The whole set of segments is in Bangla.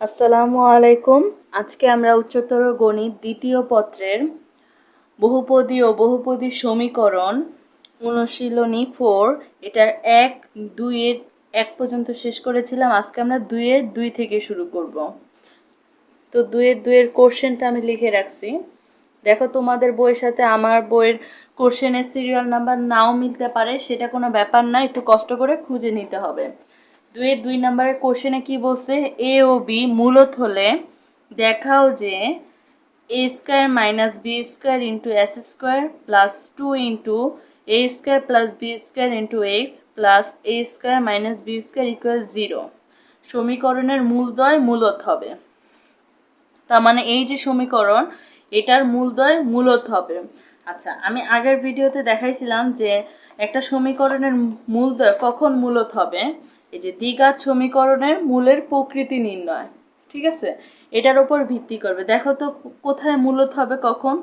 আসসালামু আলাইকুম। আজকে আমরা উচ্চতর গণিত দ্বিতীয় পত্রের বহুপদী ও বহুপদী সমীকরণ অনুশীলনী ফোর, এটার এক দুইয়ের এক পর্যন্ত শেষ করেছিলাম। আজকে আমরা দুইয়ের দুই থেকে শুরু করব। তো দুইয়ের দুইয়ের কোশ্চেনটা আমি লিখে রাখছি। দেখো, তোমাদের বইয়ের সাথে আমার বইয়ের কোশ্চেনের সিরিয়াল নাম্বার নাও মিলতে পারে, সেটা কোনো ব্যাপার না, একটু কষ্ট করে খুঁজে নিতে হবে। দুইয়ের দুই নম্বরের কোশ্চেনে কি বলছে? এ ও বি মূলত হলে দেখাও যে A square minus B square into S square plus two into A square plus B square into X plus A square minus B square equal zero সমীকরণের মূলদয় মূলত হবে। তার মানে এই যে সমীকরণ, এটার মূলদয় মূলত হবে। আচ্ছা আমি আগের ভিডিওতে দেখাইছিলাম যে একটা সমীকরণের মূলদয় কখন মূলত হবে? এই যে দ্বিঘাত সমীকরণের মূলের প্রকৃতি নির্ণয়, ঠিক আছে? এটার উপর ভিত্তি করবে। দেখো তো কোথায় মূলত হবে কখন?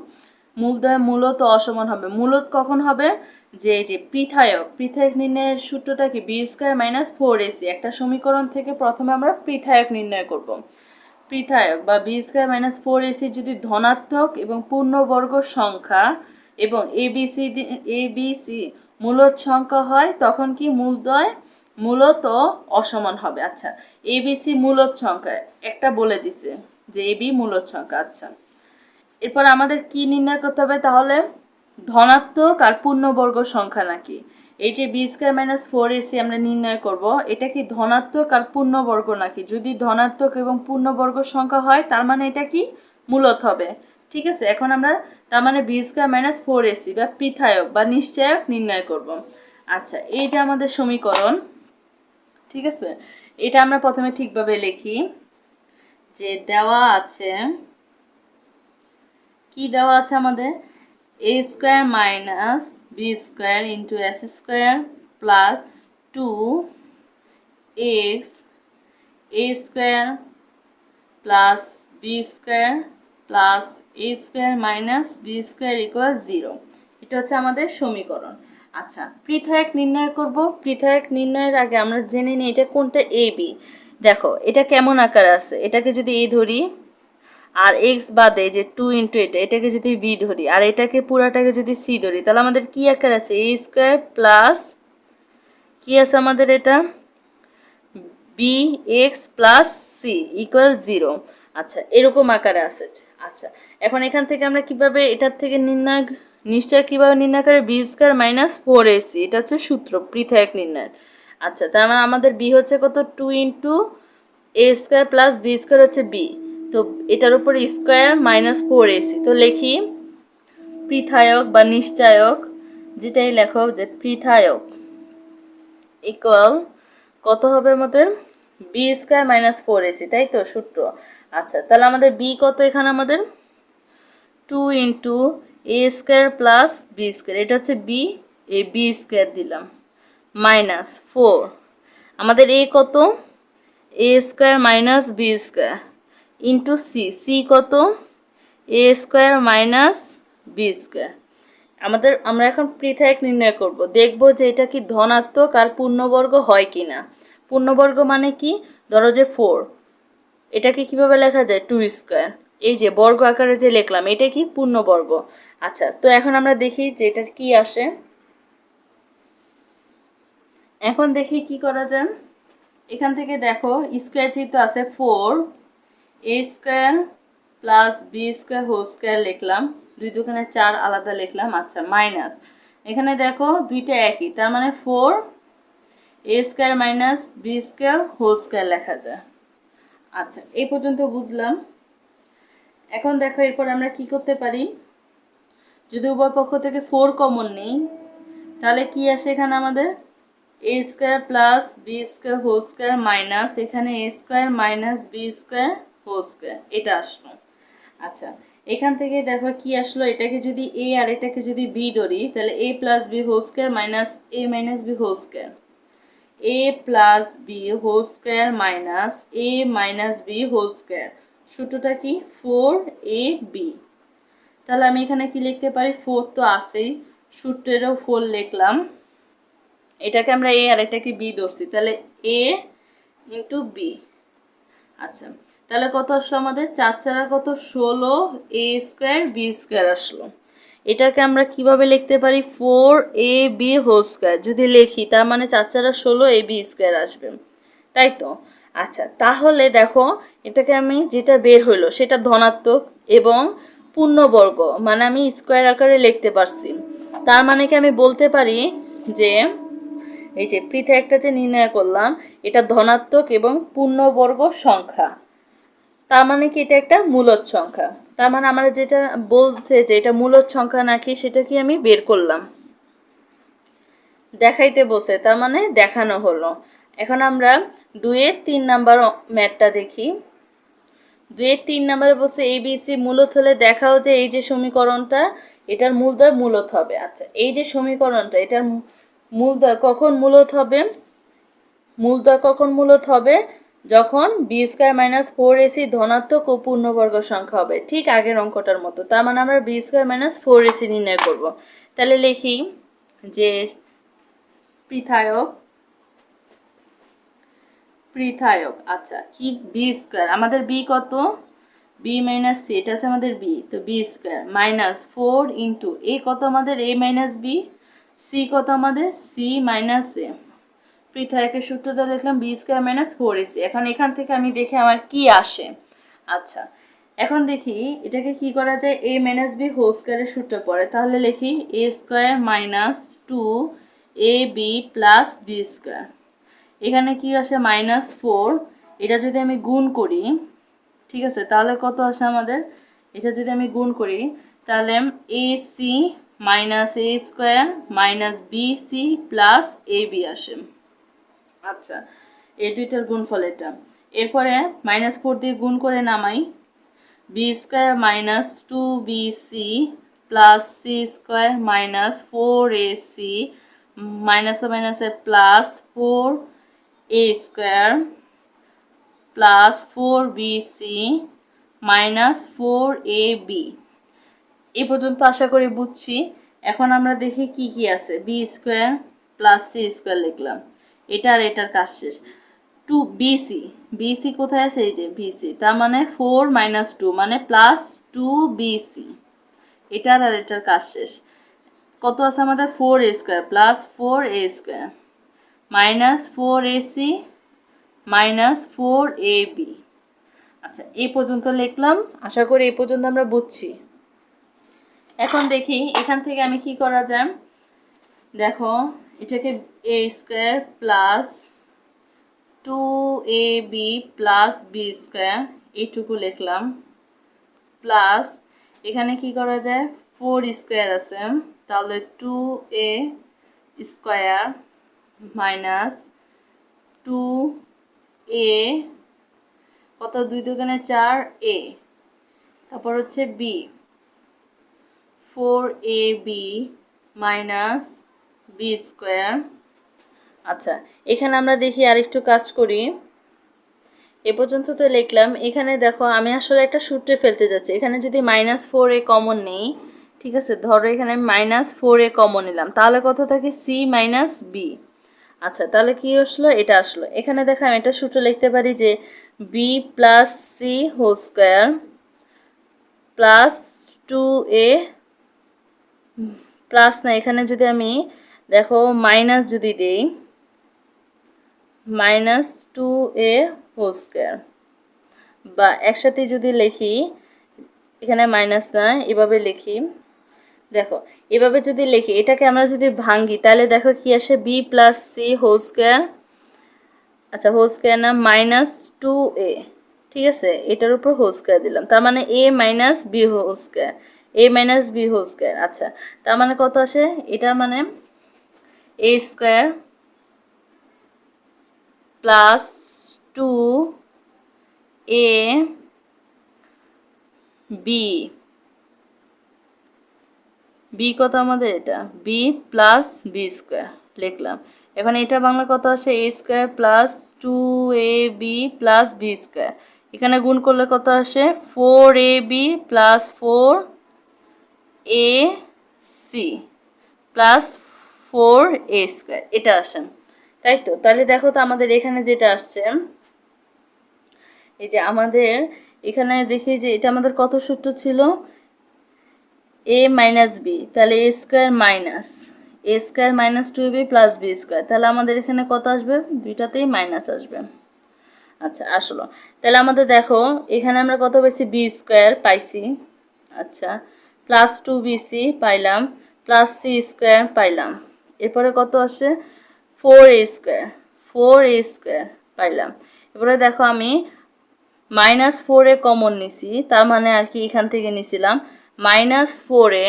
মূলদয় মূলত অসমান হবে। মূলত কখন হবে? যে যে পৃথায়ক পৃথায়ক নির্ণয়ের সূত্রটা কি? B square minus four AC একটা সমীকরণ থেকে প্রথমে আমরা পৃথায়ক নির্ণয় করব। পৃথায়ক বা B square minus four AC যদি ধনাত্মক এবং পূর্ণবর্গ সংখ্যা এবং ABC B C A B C মূলত সংখ্যা হয়, তখন কি মূলদয়? মূলত অসমান হবে। আচ্ছা এ বি সি মূলত সংখ্যা। একটা বলে দিছে যে এ বি মূলত সংখ্যা। আচ্ছা এরপর আমাদের কি নির্ণয় করতে হবে তাহলে? ধনাত্মক আর পূর্ণবর্গ সংখ্যা নাকি? এই যে B square minus four AC আমরা নির্ণয় করব, এটা কি ধনাত্মক আর পূর্ণবর্গ নাকি? যদি ধনাত্মক এবং পূর্ণবর্গ সংখ্যা হয়, তার মানে এটা কি? মূলত হবে। ঠিক আছে, এখন আমরা তার মানে B square minus four AC বা পৃথায়ক বা নিশ্চয়ক নির্ণয় করব। আচ্ছা এই যে আমাদের সমীকরণ ঠিক আছে? এটা আমরা প্রথমে ঠিকভাবে লিখি। যে দেওয়া আছে, কি দেওয়া আছে আমাদের? A square minus B square into S square plus two X A square plus B square plus A square minus B square equal zero এটা হচ্ছে আমাদের সমীকরণ। আচ্ছা পৃথক নির্ণয় করব। পৃথক নির্ণয়ের আগে আমরা জেনে নিই এটা কোনটা এ বি দেখো, এটা কেমন আকার আছে? এটাকে যদি এ ধরি, আর এক্স বাদে যে টু ইন্টু এটা এটাকে যদি বি ধরি, আর এটাকে পুরাটাকে যদি সি ধরি, তাহলে আমাদের কি আকার আছে? এ স্কোয়ার প্লাস কি আছে আমাদের এটা? B X plus C equal zero আচ্ছা এরকম আকারে আছে। আচ্ছা এখন এখান থেকে আমরা কীভাবে এটার থেকে নির্ণয় নিশ্চয় কীভাবে নির্ণয় করে? B square minus four AC এটা হচ্ছে সূত্র, পৃথক নির্ণয়। আচ্ছা তার মানে আমাদের বি হচ্ছে কত? Two into A square plus B square হচ্ছে বি তো এটার উপর স্কোয়ার মাইনাস ফোর এসি তো লিখি, পৃথায়ক বা নিশ্চায়ক, যেটাই লেখো যে পৃথায়ক ইকুয়াল কত হবে আমাদের? B square minus four AC তাই তো সূত্র? আচ্ছা তাহলে আমাদের বি কত এখানে আমাদের? Two into A square plus B square এটা হচ্ছে বি এ বি স্কোয়ার দিলাম মাইনাস ফোর আমাদের এ কত? A square minus B square into C C কত? A square minus B square আমাদের, আমরা এখন পৃথক নির্ণয় করব, দেখব যে এটা কি ধনাত্মক আর পূর্ণবর্গ হয় কি না পূর্ণবর্গ মানে কি? ধরো যে ফোর এটাকে কীভাবে লেখা যায়? টু স্কোয়ার এই যে বর্গ আকারে যে লিখলাম, এটা কি পূর্ণবর্গ? আচ্ছা তো এখন আমরা দেখি যে এটার কি আসে। এখন দেখি কি করা যায়। এখান থেকে দেখো স্কোয়ার যেহেতু আছে four A square plus B square whole square লিখলাম। দুই দোকানে চার আলাদা লিখলাম আচ্ছা মাইনাস এখানে দেখো, দুইটা একই, তার মানে four A square minus B square whole square লেখা যায়। আচ্ছা এই পর্যন্ত বুঝলাম। এখন দেখো, এরপর আমরা কি করতে পারি? যদি উভয় পক্ষ থেকে ফোর কমন নেই, তাহলে কি আসে এখানে আমাদের? A square plus B square whole square minus এখানে A square minus B square whole square এটা আসলো। আচ্ছা এখান থেকে দেখো কি আসলো, এটাকে যদি এ আর এটাকে যদি বি ধরি, তাহলে A plus B whole square minus A minus B whole square A plus B whole square minus A minus B whole square সূত্রটা কি? ফোর এ বি তাহলে আমি এখানে কি লিখতে পারি? ফোর তো আছেই। সূত্রেরও ফোর লিখলাম। এটাকে আমরা এ আর এটাকে বি ধরছি। তাহলে এ ইন্টু বি আচ্ছা তাহলে কত আসলো আমাদের? চার চারা কত? ষোলো এ স্কোয়ার বি স্কোয়ার আসলো। এটাকে আমরা কীভাবে লিখতে পারি? Four A B whole square যদি লিখি, তার মানে চার চারা ষোলো এ বি স্কোয়ার আসবে। তাই তো? আচ্ছা তাহলে দেখো, এটাকে আমি যেটা বের হইল সেটা ধনাত্মক এবং পূর্ণবর্গ মানে আমি স্কোয়ার আকারে লিখতে পারছি। তার মানে কি আমি বলতে পারি যে, এই যে পৃথক একটা যে নির্ণয় করলাম, এটা ধনাত্মক এবং পূর্ণবর্গ সংখ্যা। তার মানে কি এটা একটা মূলদ সংখ্যা। তার মানে আমরা যেটা বলছে যে এটা মূলদ সংখ্যা নাকি, সেটা কি আমি বের করলাম। দেখাইতে বসে তার মানে দেখানো হলো। এখন আমরা দুয়ের তিন নাম্বার ম্যাটটা দেখি। দুয়ের তিন নাম্বারে বসে এ বি সি মূলত হলে দেখাও যে এই যে সমীকরণটা, এটার মূলদয় মূলত হবে। আচ্ছা এই যে সমীকরণটা, এটার মূলদয় কখন মূলত হবে? মূলদয় কখন মূলত হবে? যখন B square minus four AC ধনাত্মক ও পূর্ণবর্গ সংখ্যা হবে, ঠিক আগের অঙ্কটার মতো। তার মানে আমরা B square minus four AC নির্ণয় করব। তাহলে লিখি যে পৃথায়ক পৃথায়ক। আচ্ছা কি? বি স্কোয়ার আমাদের বি কত? বি মাইনাস সি এটা হচ্ছে আমাদের বি তো B square minus four into A কত আমাদের? এ মাইনাস বি সি কত আমাদের? সি মাইনাস এ পৃথায়কের সূত্রটা দেখলাম B square minus four AC এখন এখান থেকে আমি দেখি আমার কি আসে। আচ্ছা এখন দেখি এটাকে কি করা যায়? এ মাইনাস বি হোল স্কোয়ারের সূত্র পড়ে। তাহলে লিখি A square minus two A B plus B square এখানে কি আসে? মাইনাস ফোর এটা যদি আমি গুণ করি, ঠিক আছে? তাহলে কত আসে আমাদের? এটা যদি আমি গুণ করি, তাহলে A C minus A square minus B C plus A B আসে। আচ্ছা এই দুইটার গুণফল এটা। এরপরে মাইনাস ফোর দিয়ে গুণ করে নামাই। B square minus two B C plus C square minus four A C মাইনাসে মাইনাসে plus four A square plus four B C minus four A B এই পর্যন্ত আশা করি বুঝছি। এখন আমরা দেখি কি কি আছে। B square plus C square লিখলাম। এটা আর এটার কাজ শেষ। টু বিসি বিসি কোথায় আছে? এই যে বিসি তার মানে ফোর মাইনাস টু মানে প্লাস টু বিসি এটার আর এটার কাজ শেষ। কত আছে আমাদের? Four A square plus four A square minus four AC minus four A B. আচ্ছা এই পর্যন্ত লিখলাম। আশা করি এই পর্যন্ত আমরা বুঝছি। এখন দেখি এখান থেকে আমি কি করা যায়। দেখো, এটাকে A square plus two A B plus B square, এইটুকু লিখলাম। প্লাস এখানে কি করা যায়? ফোর স্কোয়ার আছে। তাহলে two A square minus two A, কত? দুই দোকানে চার এ। তারপর হচ্ছে B four A B minus B square আচ্ছা এখানে আমরা দেখি আরেকটু কাজ করি। এ পর্যন্ত তো লিখলাম। এখানে দেখো, আমি আসলে একটা সূত্রে ফেলতে যাচ্ছি। এখানে যদি মাইনাস ফোর এ কমন নেই, ঠিক আছে? ধরো এখানে মাইনাস ফোর এ কমন নিলাম। তাহলে কত থাকে? সি মাইনাস বি আচ্ছা তাহলে কি আসলো? এটা আসলো। এখানে দেখো আমি একটা সূত্র লিখতে পারি যে B plus C whole square plus two A plus না, এখানে যদি আমি দেখো মাইনাস যদি দেই minus two A whole square বা একসাথে যদি লিখি, এখানে মাইনাস না, এভাবে লিখি। দেখো, এভাবে যদি লিখি, এটাকে আমরা যদি ভাঙ্গি, তাহলে দেখো কি আসে? B plus C whole square আচ্ছা হোল স্কোয়ার না মাইনাস টু এ ঠিক আছে? এটার উপর হোল স্কোয়ার দিলাম। তার মানে A minus B whole square A minus B whole square আচ্ছা। তার মানে কত আসে? এটা মানে A square plus two A B B কত আমাদের এটা? বি প্লাস বি স্কোয়ার লিখলাম। এখন এটা বাংলা কত আসে? A square plus two A B plus B square এখানে গুণ করলে কত আসে? Four A B plus four A C plus four A square এটা আসে। তাই তো? তাহলে দেখো তো আমাদের এখানে যেটা আসছে, এই যে আমাদের এখানে দেখি যে এটা আমাদের কত সূত্র ছিল? এ মাইনাস বি তাহলে A square minus A square minus two B plus B square তাহলে আমাদের এখানে কত আসবে? দুইটাতেই মাইনাস আসবে। আচ্ছা আসলো। তাহলে আমাদের দেখো, এখানে আমরা কত পাইছি? বি স্কোয়ার পাইছি। আচ্ছা প্লাস টু বিসি পাইলাম প্লাস সি স্কোয়ার পাইলাম। এরপরে কত আসে? Four A square four A square পাইলাম। এরপরে দেখো আমি মাইনাস ফোরে কমন নিছি, তার মানে আর কি এখান থেকে নিছিলাম। মাইনাস ফোরে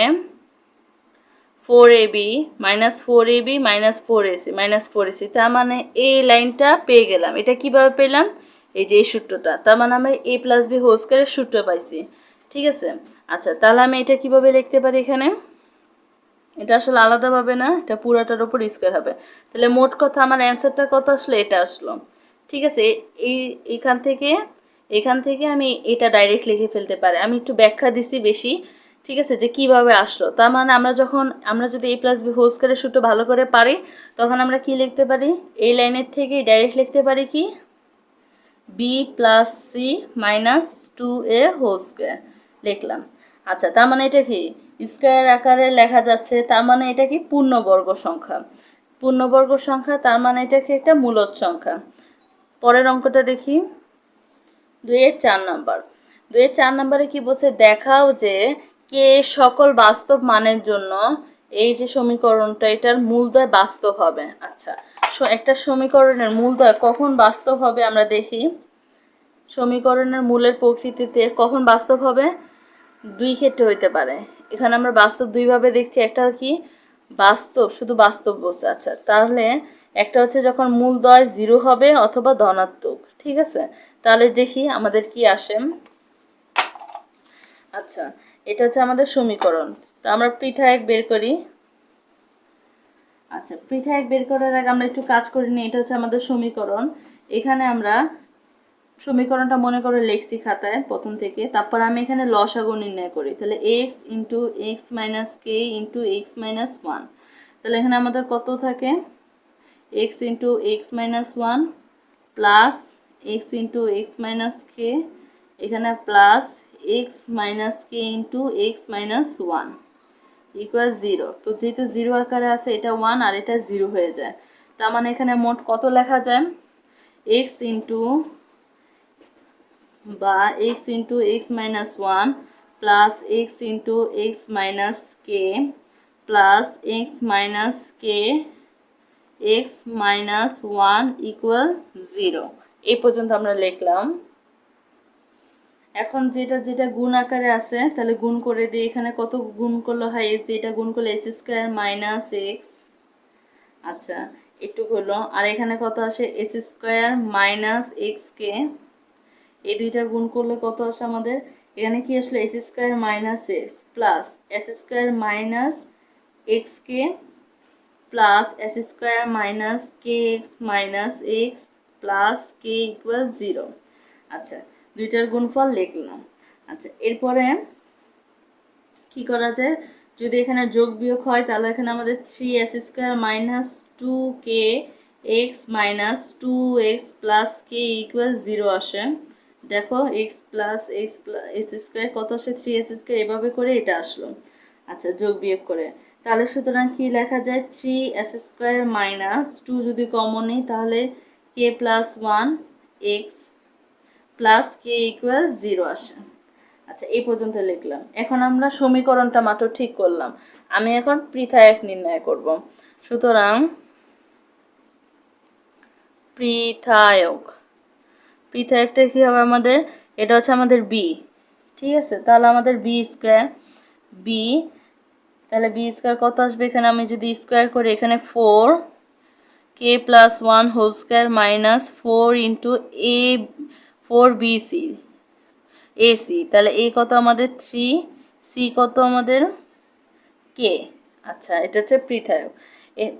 four A B minus four A B minus four AC minus four AC তার মানে এই লাইনটা পেয়ে গেলাম। এটা কীভাবে পেলাম? এই যে এই সূত্রটা। তার মানে আমরা এ প্লাস বি হোল স্কোয়ারের সূত্র পাইছি। ঠিক আছে? আচ্ছা তাহলে আমি এটা কীভাবে লিখতে পারি এখানে? এটা আসলে আলাদাভাবে না, এটা পুরাটার উপর স্কোয়ার হবে। তাহলে মোট কথা, আমার অ্যান্সারটা কত আসলো? এটা আসলো। ঠিক আছে? এই এখান থেকে এখান থেকে আমি এটা ডাইরেক্ট লিখে ফেলতে পারি। আমি একটু ব্যাখ্যা দিছি বেশি, ঠিক আছে, যে কীভাবে আসলো। তার মানে আমরা যখন, আমরা যদি এ প্লাস বি হোল স্কোয়ারের ভালো করে পারি, তখন আমরা কি লিখতে পারি? এই লাইনের থেকে ডাইরেক্ট লিখতে পারি কি? B plus C minus two A whole square লিখলাম। আচ্ছা তার মানে এটা কি? স্কোয়ার আকারে লেখা যাচ্ছে, তার মানে এটা কি? পূর্ণবর্গ সংখ্যা। পূর্ণবর্গ সংখ্যা, তার মানে এটা কি? একটা মূলত সংখ্যা। পরের অঙ্কটা দেখি। দুইয়ের চার নাম্বার। দুইয়ের চার নাম্বারে কি বলছে? দেখাও যে কে সকল বাস্তব মানের জন্য এই যে সমীকরণটা, এটার মূলদয় বাস্তব হবে। আচ্ছা একটা সমীকরণের মূলদয় কখন বাস্তব হবে আমরা দেখি। সমীকরণের মূলের প্রকৃতিতে কখন বাস্তব হবে? দুই ক্ষেত্রে হইতে পারে। এখানে আমরা বাস্তব দুইভাবে দেখছি, একটা কি? বাস্তব, শুধু বাস্তব বলছে। আচ্ছা তাহলে একটা হচ্ছে যখন মূলদয় জিরো হবে অথবা ধনাত্মক, ঠিক আছে? তাহলে দেখি আমাদের কি আসে। আচ্ছা এটা হচ্ছে আমাদের সমীকরণ। তো আমরা পৃথা এক বের করি। আচ্ছা পৃথা এক বের করার আগে আমরা একটু কাজ করে নিই, এটা হচ্ছে আমাদের সমীকরণ। এখানে আমরা সমীকরণটা মনে করে লেখছি খাতায়, প্রথম থেকে। তারপর আমি এখানে লসাগু নির্ণয় করি। তাহলে X into X minus K into X minus one তাহলে এখানে আমাদের কত থাকে? X into X minus one plus X into X minus K এখানে plus X minus K into X minus one equal zero তো যেহেতু জিরো আকারে আছে, এটা ওয়ান আর এটা জিরো হয়ে যায়। তার মানে এখানে মোট কত লেখা যায়? এক্স ইন্টু বা X into X minus one plus X into X minus K plus X minus K X minus one equal zero এই পর্যন্ত আমরা লিখলাম। এখন যেটা যেটা গুণ আকারে আছে, তাহলে গুণ করে দিই এখানে কত গুণ করলে হয়? এস এটা গুণ করলে এস স্কোয়ার মাইনাস এক্স আচ্ছা একটু হলো। আর এখানে কত আসে? S square minus X K এই দুইটা গুণ করলে কত আসে আমাদের? এখানে কি আসলো? S square minus X plus S square minus X K plus S square minus K X minus X plus K equal zero আচ্ছা দুইটার গুণফল লিখলাম। আচ্ছা এরপরে কি করা যায়? যদি এখানে যোগ বিয়োগ হয়, তাহলে এখানে আমাদের three S square minus two K X minus two X plus K equal zero আসে। দেখো X plus X plus S square কত আসে? থ্রি এস স্কোয়ার এভাবে করে এটা আসলো। আচ্ছা যোগ বিয়োগ করে। তাহলে সুতরাং কি লেখা যায়? Three S square minus two যদি কমন নিই, তাহলে K plus one X plus K equal zero আসে। আচ্ছা এই পর্যন্ত লিখলাম। এখন আমরা সমীকরণটা মাত্র ঠিক করলাম। আমি এখন পৃথায়ক নির্ণয় করব। সুতরাং পৃথায়ক পৃথায়কটা কি হবে আমাদের? এটা হচ্ছে আমাদের বি ঠিক আছে? তাহলে আমাদের বি স্কোয়ার বি তাহলে বি স্কোয়ার কত আসবে? এখানে আমি যদি স্কোয়ার করি, এখানে four K plus one whole square minus four into A four B C AC তাহলে এ কত আমাদের? থ্রি সি কত আমাদের? কে আচ্ছা এটা হচ্ছে পৃথায়ক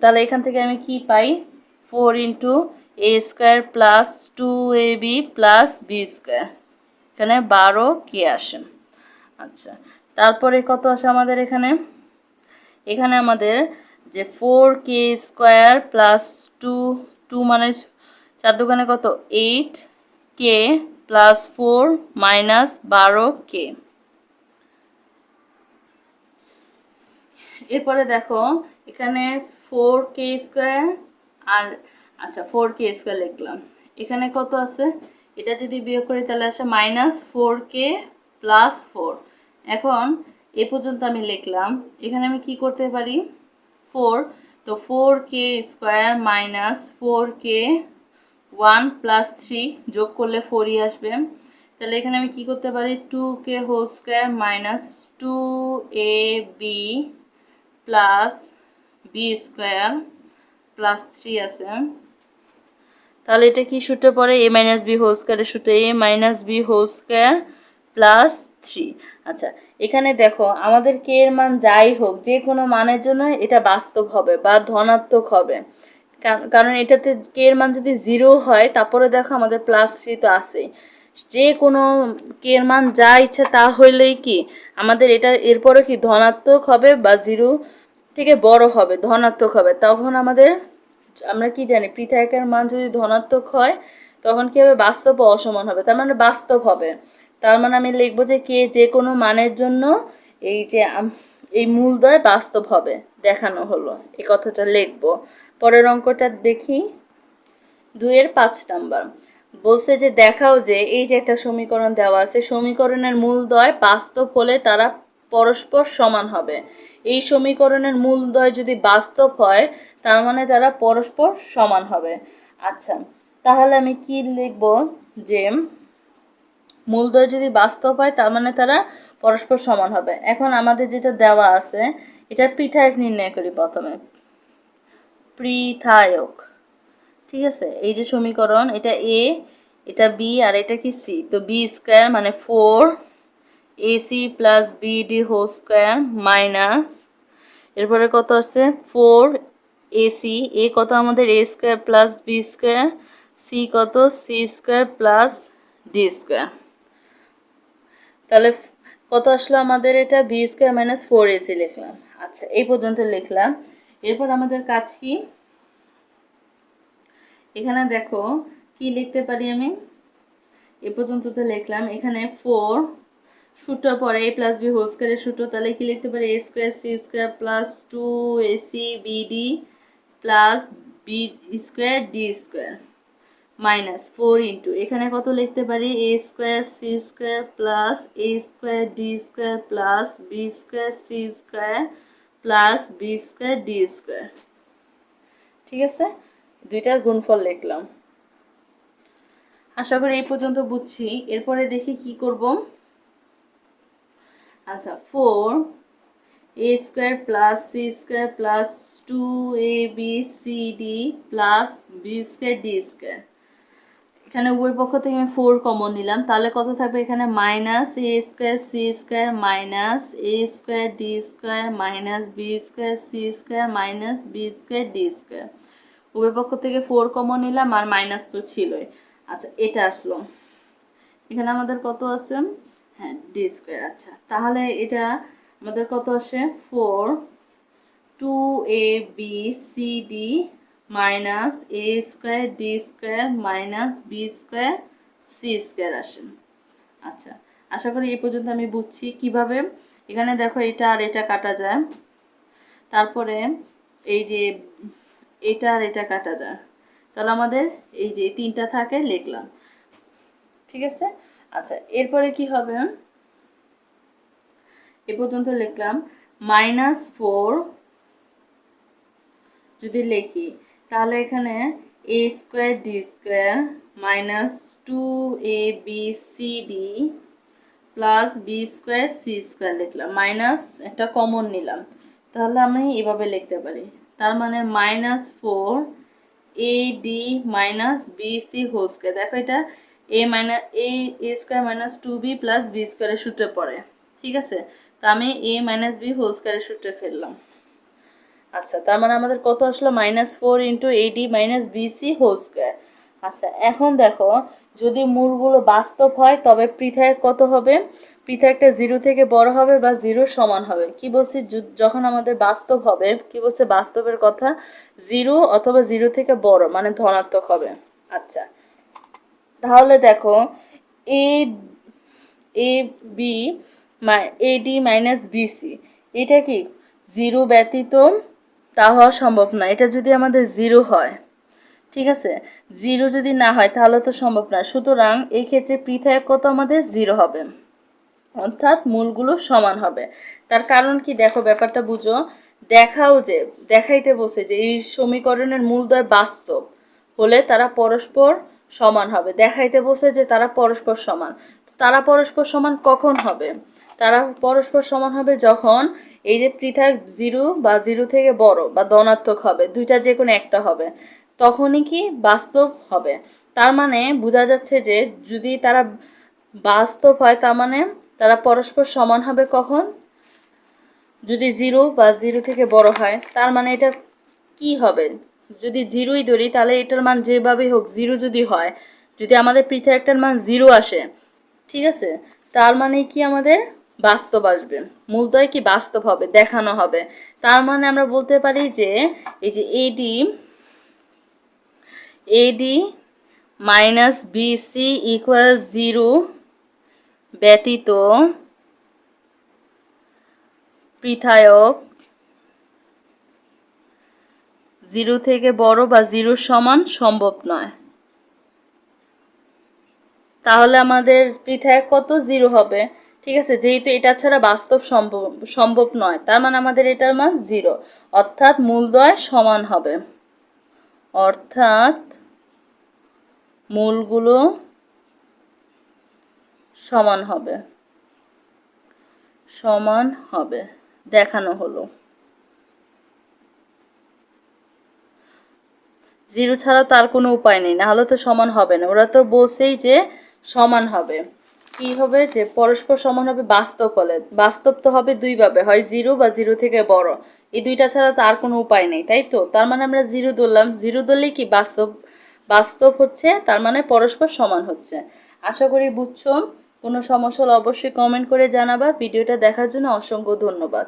তাহলে এখান থেকে আমি কি পাই? Four into A square plus two A B plus B square এখানে বারো কে আসে। আচ্ছা তারপরে কত আসে আমাদের এখানে? এখানে আমাদের যে four K square plus two two মানে চার দোকানে কত? Eight K plus four minus বারো কে এরপরে দেখো, এখানে ফোর কে স্কোয়ার আর আচ্ছা ফোর কে স্কোয়ার লিখলাম। এখানে কত আছে? এটা যদি বিয়োগ করি তাহলে আসে minus four K plus four এখন এ পর্যন্ত আমি লিখলাম। এখানে আমি কি করতে পারি? ফোর তো four K square minus four K one plus three যোগ করলে ফোরই আসবে। তাহলে এখানে আমি কি করতে পারি? Two K whole square minus two A B plus B square plus three আছে। তাহলে এটা কি সূত্রে পড়ে? এ মাইনাস বি হোল স্কোয়ারের সূত্রে। A minus B whole square plus three আচ্ছা এখানে দেখো, আমাদের কে এর মান যাই হোক, যে কোনো মানের জন্য এটা বাস্তব হবে বা ধনাত্মক হবে। কারণ- এটাতে কে এর মান যদি জিরো হয়, তারপরে দেখো আমাদের প্লাস থ্রি তো আছেই। যে কোনো কে এর মান যা ইচ্ছা তা হইলেই কি, আমাদের এটা এরপরে কি ধনাত্মক হবে বা জিরো থেকে বড় হবে, ধনাত্মক হবে। তখন আমাদের, আমরা কি জানি পৃথাকের মান যদি ধনাত্মক হয়, তখন কি হবে? বাস্তব অসমান হবে। তার মানে বাস্তব হবে। তার মানে আমি লিখব যে কে যে কোনো মানের জন্য এই যে এই মূলদয় বাস্তব হবে, দেখানো হলো। এই কথাটা লিখব। পরের অঙ্কটা দেখি। দুইয়ের পাঁচ নাম্বার। বলছে যে, দেখাও যে, এই যে একটা সমীকরণ দেওয়া আছে, সমীকরণের মূলদয় বাস্তব হলে তারা পরস্পর সমান হবে। এই সমীকরণের মূলদয় যদি বাস্তব হয়, তার মানে তারা পরস্পর সমান হবে। আচ্ছা তাহলে আমি কি লিখব যে মূলদয় যদি বাস্তব হয়, তার মানে তারা পরস্পর সমান হবে। এখন আমাদের যেটা দেওয়া আছে, এটার পৃথায়ক নির্ণয় করি প্রথমে। পৃথায়ক। ঠিক আছে? এই যে সমীকরণ, এটা এ এটা বি আর এটা কি সি তো বি স্কোয়ার মানে four AC plus B D whole square minus এরপরে কত আসছে? ফোর এসি এ কত আমাদের? A square plus B square C কত? C square plus D square তাহলে কত আসলো আমাদের এটা? B square minus four AC লিখলাম। আচ্ছা এই পর্যন্ত লিখলাম। এরপর আমাদের কাজ কি? এখানে দেখো, কি লিখতে পারি আমি? এ পর্যন্ত তো লিখলাম। এখানে ফোর সূত্র পরে এ প্লাস বি হোল স্কোয়ারের সূত্র, তাহলে কি লিখতে পারি? A square C square plus two AC BD plus B square D square minus four into এখানে কত লিখতে পারি? A square C square plus A square D square plus B square C square plus B square D square ঠিক আছে? দুইটার গুণফল লিখলাম। আশা করি এই পর্যন্ত বুঝছি। এরপরে দেখি কি করব। আচ্ছা four A square plus C square plus two A B C D plus B square D square এখানে উভয় পক্ষ থেকে আমি ফোর কমন নিলাম। তাহলে কত থাকবে এখানে? Minus A square C square minus A square D square minus B square C square minus B square D square উভয় পক্ষ থেকে ফোর কমন নিলাম আর মাইনাস তো ছিলই। আচ্ছা এটা আসলো। এখানে আমাদের কত আছে? হ্যাঁ ডি স্কোয়ার আচ্ছা। তাহলে এটা আমাদের কত আসে? Four two A B C D minus A square D square minus B square C square আসে আচ্ছা আশা করি এই পর্যন্ত আমি বুঝছি কীভাবে। এখানে দেখো এটা আর এটা কাটা যায়। তারপরে এই যে এটা আর এটা কাটা যায়। তাহলে আমাদের এই যে তিনটা থাকে লিখলাম। ঠিক আছে? আচ্ছা এরপরে কি হবে? এ পর্যন্ত লিখলাম, মাইনাস ফোর যদি লিখি তাহলে এখানে A square D square minus two A B C D plus B square C square লিখলাম। মাইনাস একটা কমন নিলাম। তাহলে আমি এভাবে লিখতে পারি। তার মানে minus four A D minus B C whole square দেখো এটা A minus A A square minus two B plus B স্কোয়ারের সূত্রে পড়ে। ঠিক আছে? তা আমি এ মাইনাস বি হোল স্কোয়ারের সূত্রে ফেললাম। আচ্ছা তার মানে আমাদের কত আসলো? Minus four into AD minus BC whole square আচ্ছা এখন দেখো, যদি মূলগুলো বাস্তব হয়, তবে পৃথায় কত হবে? পৃথায়কটা জিরো থেকে বড় হবে বা জিরো সমান হবে। কি বলছি? যখন আমাদের বাস্তব হবে, কি বলছে বাস্তবের কথা? জিরো অথবা জিরো থেকে বড় মানে ধনাত্মক হবে। আচ্ছা তাহলে দেখো A A B AD minus BC এটা কি? জিরো ব্যতীত তা হওয়া সম্ভব না। এটা যদি আমাদের জিরো হয়, ঠিক আছে? জিরো যদি না হয়, তাহলে তো সম্ভব না। সুতরাং এই ক্ষেত্রে পৃথক কত আমাদের জিরো হবে? অর্থাৎ মূলগুলো সমান হবে। তার কারণ কি? দেখো, ব্যাপারটা বুঝো। দেখাও যে, দেখাইতে বসে যে, এই সমীকরণের মূলদ্বয় বাস্তব হলে তারা পরস্পর সমান হবে। দেখাইতে বসে যে, তারা পরস্পর সমান। তারা পরস্পর সমান কখন হবে? তারা পরস্পর সমান হবে যখন এই যে পৃথক জিরো বা জিরো থেকে বড় বা ধনাত্মক হবে, দুইটা যে কোনো একটা হবে, তখনই কি বাস্তব হবে। তার মানে বোঝা যাচ্ছে যে যদি তারা বাস্তব হয়, তার মানে তারা পরস্পর সমান হবে কখন? যদি জিরো বা জিরো থেকে বড় হয়, তার মানে এটা কি হবে? যদি জিরোই ধরি, তাহলে এটার মান যেভাবেই হোক, জিরো যদি হয়, যদি আমাদের পৃথক একটার মান জিরো আসে, ঠিক আছে? তার মানে কি আমাদের? বাস্তব আসবে। মূলদয় কি বাস্তব হবে, দেখানো হবে। তার মানে আমরা বলতে পারি যে, এই যে AD AD minus BC equal zero ব্যতীত পৃথায়ক জিরো থেকে বড় বা জিরোর সমান সম্ভব নয়। তাহলে আমাদের পৃথায়ক কত? জিরো হবে। ঠিক আছে, যেহেতু এটা ছাড়া বাস্তব সম্ভব সম্ভব নয়, তার মানে আমাদের এটার মান জিরো অর্থাৎ মূলদয় সমান হবে। অর্থাৎ মূলগুলো সমান হবে সমান হবে, দেখানো হলো। জিরো ছাড়া তার কোনো উপায় নেই না হলে তো সমান হবে না, ওরা তো বলছেই যে সমান হবে। কি হবে যে পরস্পর সমান হবে বাস্তব হলে? বাস্তব তো হবে দুইভাবে, হয় জিরো বা জিরো থেকে বড়। এই দুইটা ছাড়া তো আর কোনো উপায় নেই, তাই তো? তার মানে আমরা জিরো ধরলাম। জিরো ধরলেই কি বাস্তব? বাস্তব হচ্ছে, তার মানে পরস্পর সমান হচ্ছে। আশা করি বুঝছ। কোনো সমস্যা হলে অবশ্যই কমেন্ট করে জানাবা। ভিডিওটা দেখার জন্য অসংখ্য ধন্যবাদ।